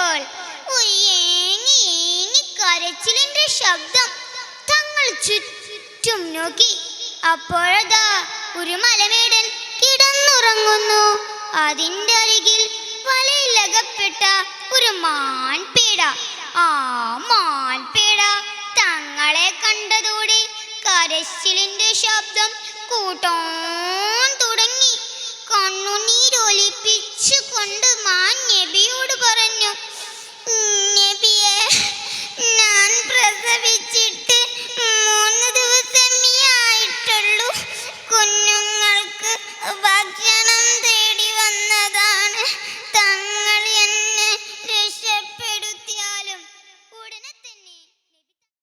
കേട്ടപ്പോൾ കരച്ചിലിന്റെ ശബ്ദം തങ്ങൾ ചുറ്റും നോക്കി. അപ്പോഴതാ ഒരു മലമേടൻ കിടന്നുറങ്ങുന്നു. അതിന്റെ അരികിൽ വലയിലകപ്പെട്ട ഒരു മാൻപീട. ആ മാൻപീട തങ്ങളെ കണ്ടതോടെ കരച്ചിലിന്റെ ശബ്ദം കൂട്ടാൻ തുടങ്ങി. കണ്ണുനീരൊലിപ്പിച്ചുകൊണ്ട് മാൻ നബിയോട് പറഞ്ഞു